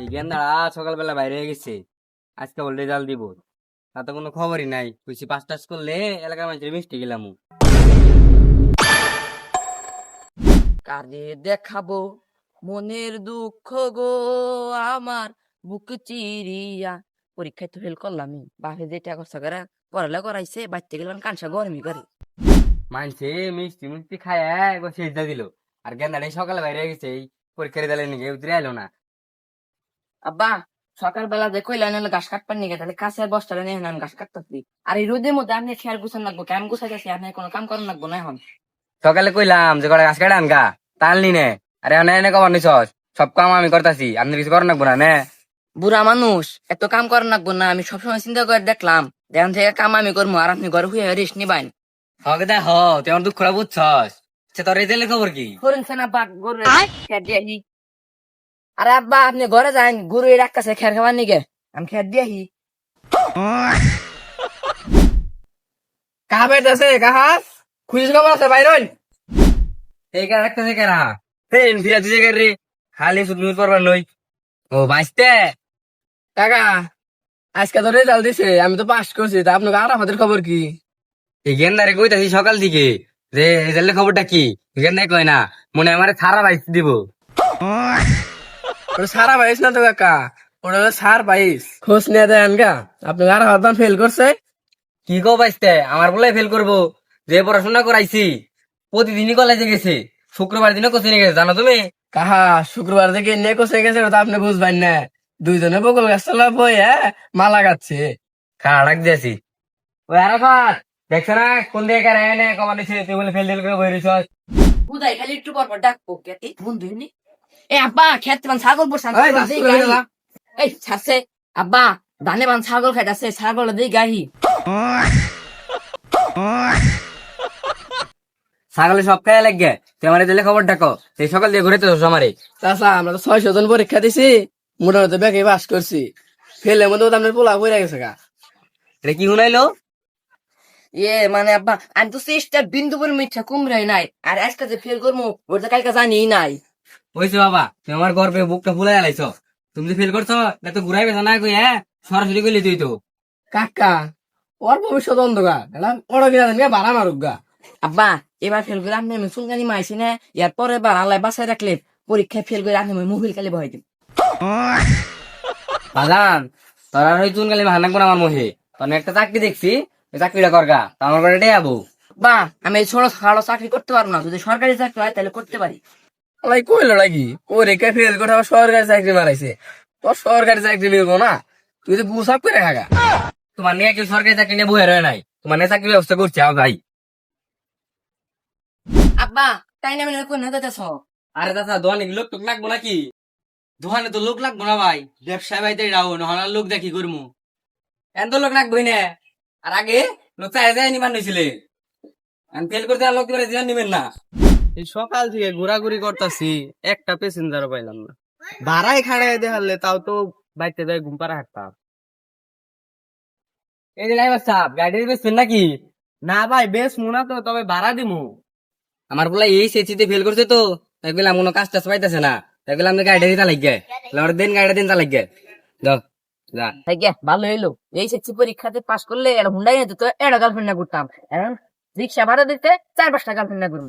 এই গেন্দাড়া সকালবেলা বাইরে হয়ে গেছে। আজকে ওর রেজাল্ট দিব। তাতে কোনো খবরই নাই। কইছি পাঁচ টাস করলে এলাকার মানুষের মিষ্টি গেলাম কারে দেখাবো? মনের দুঃখ গো আমার বুক চিরিয়া। পরীক্ষায় তো ফেল করলাম বাপে যেটা করছে করে পড়ালে করাইছে বাচ্চা গেলাম কানসা গরমই করে। মানছে মিষ্টি মিষ্টি খায় একবার সেজদা দিল। আর গেন্দাড়াই সকালে বাইরে গেছে এই পরীক্ষার রেজাল্ট নিয়ে উতরে আইলো না। আব্বা সকালবেলা যে কইলা নাহলে ঘাস কাটপার নিগে তাহলে কাছে আর বস্তাটা নিয়ে আমি ঘাস কাটতেছি। আর এই রোদের মধ্যে আপনি খেয়াল গুছান লাগবো কেমন গুছাইতেছি? আপনি কোনো কাম করার লাগবো না এখন? সকালে কইলাম যে কটা গাছ কাটা আনগা টানলি নে আরে এনে এনে কবার নিছস? সব কাম আমি করতাছি আপনি কিছু করেন নাকবো না নে। বুড়া মানুষ এত কাম করার লাগবো না আমি সবসময় চিন্তা করে দেখলাম এখন থেকে কাম আমি করব আর আপনি ঘরে হুয়ে রেস্ট নিবাইন। হকে দেখ তুই আমার দুঃখটা বুঝছস? সে তোর রেজাল্টের খবর কি? করেন না বাঘ গরু আরে আব্বা, আপনি ঘরে যান, গরু এর কাছে খের খাবার নিগে। আমি খের দিয়াহি কাহা বেড়তেছে কাহা খুঁজিস খবর আছে, বাইরন? এই কার রাখতেছে কেরা ফেন ফিরা তুই জায়গায় রে। খালি মিউট করবার লই। ও, বাইসতে? কাকা, আজকে তো রেজাল্ট দিছে, আমি তো পাস করছি, তা আপনাকে আর আমাদের খবর কি? এই গেন্দারে কইতাছি সকাল থেকে যে রেজাল্টের খবরটা কি? গেন্দাই কয় না, মনে আমারে সারা বাইস দিব। সারা বাইশ না তো কাকা। ওটা হলো সার বাইশ। খোঁজ নিয়ে দেন গা। আপনাকে আর ফেল করছে। কি বাইসতে আমার বলে ফেল করব। যে পড়াশোনা করাইছি প্রতিদিনই কলেজে গেছে। শুক্রবার দিনও কোচিং গেছে জানো তুমি? কাহা শুক্রবার থেকে নিয়ে কোসে গেছে ওটা আপনি বুঝবেন না। দুইজনে বকল গাছ তলা বই হ্যাঁ মালা গাচ্ছে। খাড়া ডাক দিয়েছি? ওই আরও দেখছ না? কোন দিকে কারে এনে কমান দিছে? তুই বলে ফেল দিল করে বই রইছস। বুধাই খালি একটু পর পর ডাকবো এ আব্বা খেত বান ছাগল পড়ছে এই, বাস ছাড়ছে আব্বা ধানে বান ছাগল খাইতাছে ছাগল গাহি। ছাগলে সব খায় লাগবে তুই আমার দিলে খবর ডাকো। এই সকাল দিয়ে ঘুরে তো আমারে। চাচা আমরা তো ছয়শো জন পরীক্ষা দিছি মোটামুটি ব্যাগে পাস করছি। ফেলের মধ্যে পোলা পড়ে গেছে গা। এটা কি শুনাইলো? ইয়ে মানে আব্বা আমি তো চেষ্টা বিন্দু পর মিথ্যা কুমড়াই নাই আর আজকে যে ফেল করব ওটা কালকে জানি নাই। ওইছে বাবা তুমি আমার গর্বে বুকটা ফুলাই আলাইছ। তুমি যে ফেল করছ না তো ঘুরাই বেসা না কই হ্যাঁ? সরাসরি কইলি তুই তো। কাকা ওর ভবিষ্যৎ অন্ধকার। এটা ওরা কিনা জানি ভাড়া মারুক গা। আব্বা এবার ফেল করে আপনি আমি চুলকানি মাইছি না ইয়ার পরে বার আল্লাহ বাসায় রাখলে পরীক্ষায় ফেল করে আপনি মোবিল কালি ভয় দিন বাজান তোর ওই চুন গালি ভান্না করে আমার মহে তোর একটা চাকরি দেখছি ওই চাকরিটা করগা তো আমার করে এটাই আবু। বা আমি এই ছোট খাড়ো চাকরি করতে পারব না। যদি সরকারি চাকরি হয় তাহলে করতে পারি। ওলাই কইল নাকি? পরীক্ষা ফেল করে আবার সরকারি চাকরি মারাইছে? তোর সরকারি চাকরি মিলবো না। তুই তো বুসাপ করে খাগা তোমার নিয়ে কেউ সরকারি চাকরি নিয়ে বয়ে রয়ে নাই। তোমার নিয়ে চাকরি ব্যবস্থা করছে আমার ভাই। আব্বা তাই না কোন হাতে আরে দাদা দোকানে লোক টুক লাগবো নাকি? দোকানে তো লোক লাগবো না ভাই। ব্যবসায় ভাই তাই রাও নহলে লোক দেখি করমু। এন তো লোক লাগবোই না। আর আগে লোক চাই যায় নিমান নিছিলে আমি ফেল করতে আর লোক করে নিবেন না। সকাল থেকে ঘোরাঘুরি করতেছি, একটা প্যাসেঞ্জারও পাইলাম না। ভাড়াই খাড়াই দেখালে তাও তো বাইতে দেয় ঘুম পাড়া হাঁটতাম এই যে ড্রাইভার সাহেব নাকি? না ভাই বেশ মোনা তো, তবে ভাড়া দিমু। আমার বলে এই সেচিতে ফেল করছে তো, তাই বললাম কোনো কাজ টাজ পাইতেছে না, তাই গাড়িটা দিতে আমার দিন, গাড়িটা দিন তা লাগবে যা। তাই গে ভালো হইল। এই সেক্সি পরীক্ষাতে পাস করলে এটা হুন্ডাই তো এটা গার্লফ্রেন্ড না করতাম। এখন রিক্সা ভাড়া দিতে চার পাঁচটা গার্লফ্রেন্ড না করব।